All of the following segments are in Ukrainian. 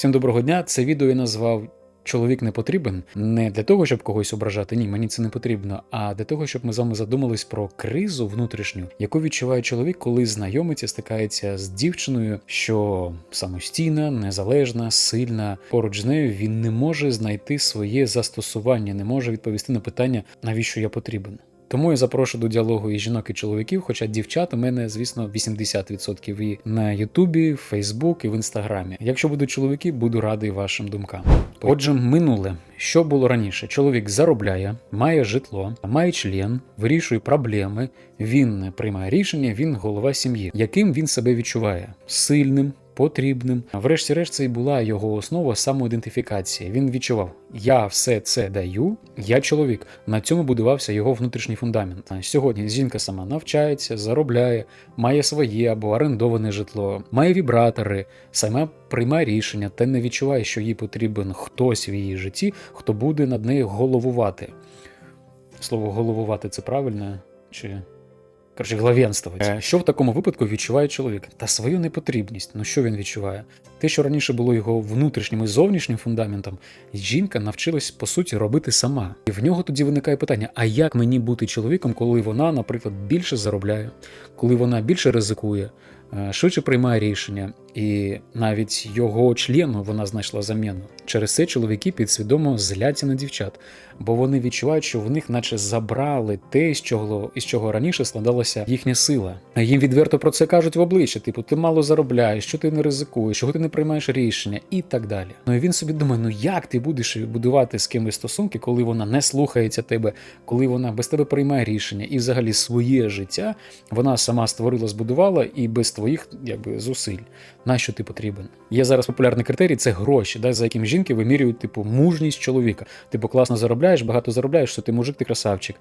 Всім доброго дня. Це відео я назвав Чоловік не потрібен не для того, щоб когось ображати. Ні, мені це не потрібно. А для того, щоб ми з вами задумались про кризу внутрішню, яку відчуває чоловік, коли знайомиться, стикається з дівчиною, що самостійна, незалежна, сильна. Поруч з нею він не може знайти своє застосування, не може відповісти на питання, навіщо я потрібен. Тому я запрошую до діалогу і жінок і чоловіків, хоча дівчат у мене, звісно, 80% і на Ютубі, Фейсбук і в Інстаграмі. Якщо будуть чоловіки, буду радий вашим думкам. Отже, минуле. Що було раніше? Чоловік заробляє, має житло, має член, вирішує проблеми, він приймає рішення, він голова сім'ї. Яким він себе відчуває? Сильним, потрібним. Врешті-решт, це і була його основа самоідентифікації. Він відчував: я все це даю, я чоловік. На цьому будувався його внутрішній фундамент. Сьогодні жінка сама навчається, заробляє, має своє або орендоване житло, має вібратори, сама приймає рішення та не відчуває, що їй потрібен хтось в її житті, хто буде над нею головувати. Слово головувати це правильно чи коротше, главенствувати. Е, Що в такому випадку відчуває чоловік? Та свою непотрібність. Ну що він відчуває? Те, що раніше було його внутрішнім і зовнішнім фундаментом, жінка навчилась по суті робити сама. І в нього тоді виникає питання: а як мені бути чоловіком, коли вона, наприклад, більше заробляє, коли вона більше ризикує, швидше приймає рішення, і навіть його члену вона знайшла заміну. Через це чоловіки підсвідомо зляться на дівчат, бо вони відчувають, що в них наче забрали те, з чого, із чого раніше складалася їхня сила. Їм відверто про це кажуть в обличчя: типу, ти мало заробляєш, що ти не ризикуєш, чого ти не приймаєш рішення, і так далі. Ну і він собі думає: ну як ти будеш будувати з кимось стосунки, коли вона не слухається тебе, коли вона без тебе приймає рішення, і взагалі своє життя вона сама створила, збудувала і без твоїх якби зусиль. Нащо ти потрібен? Є зараз популярний критерій це гроші, да, за яким жінки вимірюють типу мужність чоловіка. Типу класно заробляєш, багато заробляєш, що ти мужик, ти красавчик.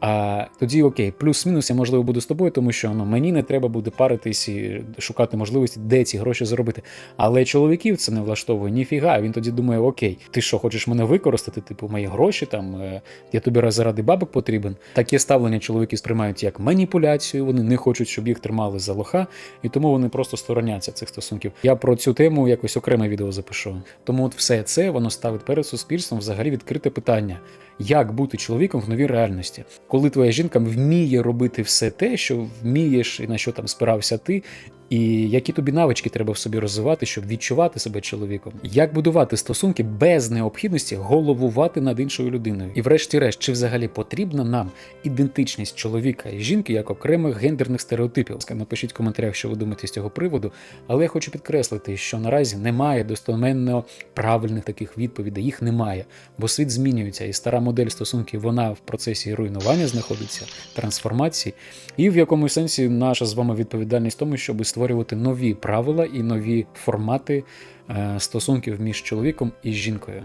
А тоді окей, плюс-мінус я можливо буду з тобою, тому що ну мені не треба буде паритись і шукати можливості, де ці гроші заробити. Але чоловіків це не влаштовує ніфіга. Він тоді думає: Окей, ти що, хочеш мене використати? Типу, мої гроші там е, я тобі заради бабок потрібен. Таке ставлення чоловіки сприймають як маніпуляцію. Вони не хочуть, щоб їх тримали за лоха, і тому вони просто стороняться цих стосунків. Я про цю тему якось окреме відео запишу. Тому от все це воно ставить перед суспільством взагалі відкрите питання. Як бути чоловіком в новій реальності, коли твоя жінка вміє робити все те, що вмієш і на що там спирався ти, і які тобі навички треба в собі розвивати, щоб відчувати себе чоловіком? Як будувати стосунки без необхідності головувати над іншою людиною? І врешті-решт, чи взагалі потрібна нам ідентичність чоловіка і жінки як окремих гендерних стереотипів? Напишіть в коментарях, що ви думаєте з цього приводу. Але я хочу підкреслити, що наразі немає достоменно правильних таких відповідей, їх немає, бо світ змінюється, і стара модель стосунків вона в процесі руйнування знаходиться, трансформації, і в якомусь сенсі наша з вами відповідальність в тому, щоб створювати нові правила і нові формати е, стосунків між чоловіком і жінкою.